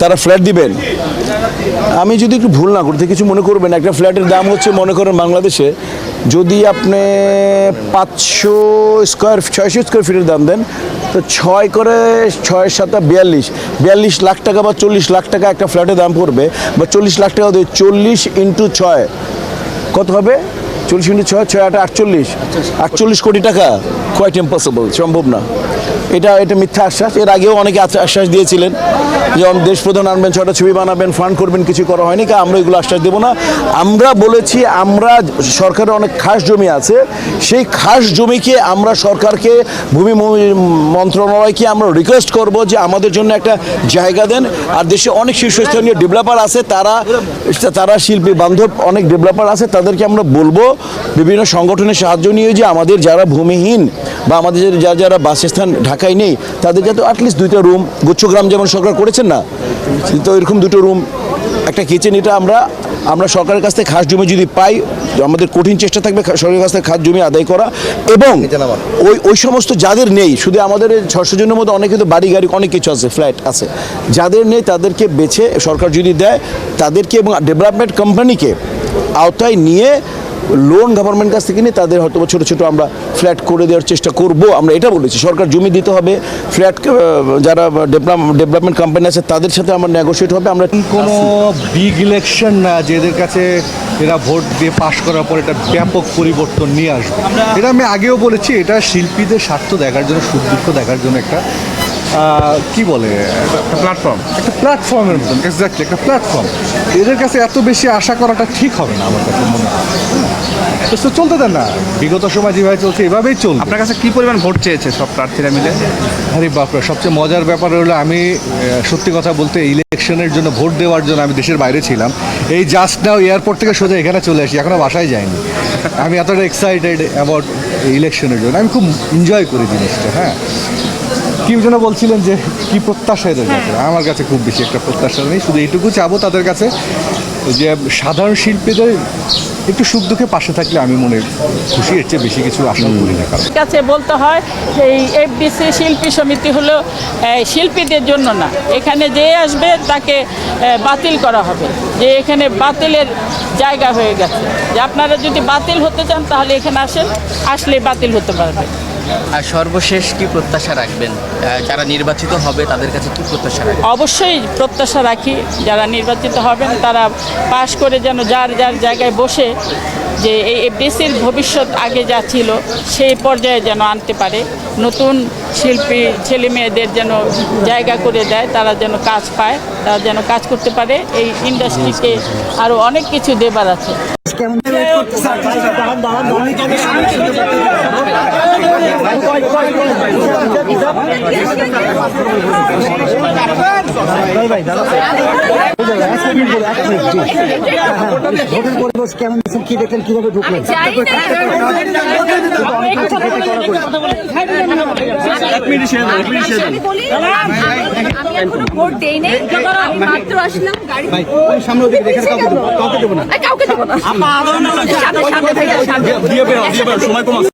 তারা ফ্ল্যাট দিবেন। আমি যদি একটু ভুল না করতে কিছু মনে করবেন একটা ফ্ল্যাটের দাম হচ্ছে, মনে করেন বাংলাদেশে যদি আপনি পাঁচশো স্কোয়ার ছয়শো স্কোয়ার ফিটের দাম দেন, তো ছয় করে ছয় সাতা বিয়াল্লিশ। বিয়াল্লিশ লাখ টাকা বা চল্লিশ লাখ টাকা একটা ফ্ল্যাটের দাম পড়বে, বা চল্লিশ লাখ টাকা দিয়ে চল্লিশ ইন্টু ছয়। কত হবে? চল্লিশ ইন্টু ছয় ছয় আট আটচল্লিশ। আটচল্লিশ কোটি টাকা। কোয়াইট ইম্পসিবল সম্ভব না। এটা এটা মিথ্যা আশ্বাস। এর আগেও অনেকে আশ্বাস- আশ্বাস দিয়েছিলেন যেমন দেশ প্রধান আনবেন, ছটা ছবি বানাবেন ফান্ড করবেন, কিছু করা হয়নি, কা, আমরা এগুলো আশ্বাস দেবো না। আমরা বলেছি, আমরা সরকারের অনেক খাস জমি আছে, সেই খাস জমিকে আমরা সরকারকে, ভূমি মন্ত্রণালয়কে আমরা রিকোয়েস্ট করব যে, আমাদের জন্য একটা জায়গা দেন। আর দেশে অনেক শীর্ষস্থানীয় ডেভেলপার আছে, তারা তারা শিল্পী বান্ধব, অনেক ডেভেলপার আছে, তাদেরকে আমরা বলব, বিভিন্ন সংগঠনের সাহায্য নিয়ে যে, আমাদের যারা ভূমিহীন বা আমাদের যারা যারা বাসস্থান ঢাকায় নেই তাদের যাতে অ্যাটলিস্ট দুইটা রুম গুচ্ছগ্রাম যেমন সরকার করেছেন না তো এরকম দুটো রুম একটা কিচেন এটা আমরা আমরা সরকারের কাছ থেকে খাস জমি যদি পাই আমাদের কঠিন চেষ্টা থাকবে সরকারের কাছ থেকে খাস জমি আদায় করা এবং ওই ওই সমস্ত যাদের নেই শুধু আমাদের ছশো জনের মধ্যে অনেকে তো বাড়ি গাড়ি অনেক কিছু আছে ফ্ল্যাট আছে। যাদের নেই তাদেরকে বেছে সরকার যদি দেয় তাদেরকে এবং ডেভেলপমেন্ট কোম্পানিকে আওতায় নিয়ে লোন গভর্নমেন্ট কাছ থেকে নিয়ে তাদের হয়তো বা ছোটো ছোটো আমরা ফ্ল্যাট করে দেওয়ার চেষ্টা করব। আমরা এটা বলেছি সরকার জমি দিতে হবে ফ্ল্যাট যারা ডেভেলপমেন্ট কোম্পানি আছে তাদের সাথে আমরা নেগোসিয়েট হবে আমরা কোনো বিগ ইলেকশন না যে এদের কাছে এরা ভোট দিয়ে পাশ করার পর এটা ব্যাপক পরিবর্তন নিয়ে আসবে। এটা আমি আগেও বলেছি এটা শিল্পীদের স্বার্থ দেখার জন্য সুখ দুঃখ দেখার জন্য একটা কি বলে? প্ল্যাটফর্ম একটা প্ল্যাটফর্মের মতন এক্স্যাক্টলি একটা প্ল্যাটফর্ম এদের কাছে এত বেশি আশা করাটা ঠিক হবে না আমার কাছে মনে হয়। তো চলতে দেন না। বিগত সময় যেভাবে চলছে এভাবেই চলবে। আপনার কাছে কি পরিমাণ ভোট চেয়েছে সব প্রার্থীরা মিলে? আরে বাপরে সবচেয়ে মজার ব্যাপার হলো আমি সত্যি কথা বলতে ইলেকশনের জন্য ভোট দেওয়ার জন্য আমি দেশের বাইরে ছিলাম। এই জাস্ট নাও এয়ারপোর্ট থেকে সোজা এখানে চলে আসি এখনও বাসায় যাইনি। আমি এতটা এক্সাইটেড অ্যাবাউট ইলেকশনের জন্য। আমি খুব এনজয় করি জিনিসটা হ্যাঁ। কি যেন বলছিলেন যে কি প্রত্যাশা এদের কাছে? আমার কাছে খুব বেশি একটা প্রত্যাশা নেই শুধু এইটুকু চাবো তাদের কাছে যে সাধারণ শিল্পীদের একটু সুখ দুঃখে পাশে থাকলে আমি মনে খুশি এর চেয়ে বেশি কিছু আশা করি না কারণ কাছে বলতে হয় এই এফডিসি শিল্পী সমিতি হলো শিল্পীদের জন্য না। এখানে যে আসবে তাকে বাতিল করা হবে। যে এখানে বাতিলের জায়গা হয়ে গেছে। যে আপনারা যদি বাতিল হতে চান তাহলে এখানে আসেন আসলে বাতিল হতে পারবে। আর সর্বশেষ কি প্রত্যাশা রাখবেন? যারা নির্বাচিত হবে তাদের কাছে কি প্রত্যাশা রাখবেন? অবশ্যই প্রত্যাশা রাখি যারা নির্বাচিত হবেন তারা পাশ করে যেন যার যার জায়গায় বসে যে এই এফডিসির ভবিষ্যৎ আগে যা ছিল সেই পর্যায়ে যেন আনতে পারে। নতুন শিল্পী ছেলে মেয়েদের যেন জায়গা করে দেয় তারা যেন কাজ পায় তারা যেন কাজ করতে পারে। এই ইন্ডাস্ট্রিকে আরও অনেক কিছু দেবার আছে। ভোটের পরিবেশ কেমন দেখছেন কি দেখলেন কীভাবে ঢুকলেন আমি বলি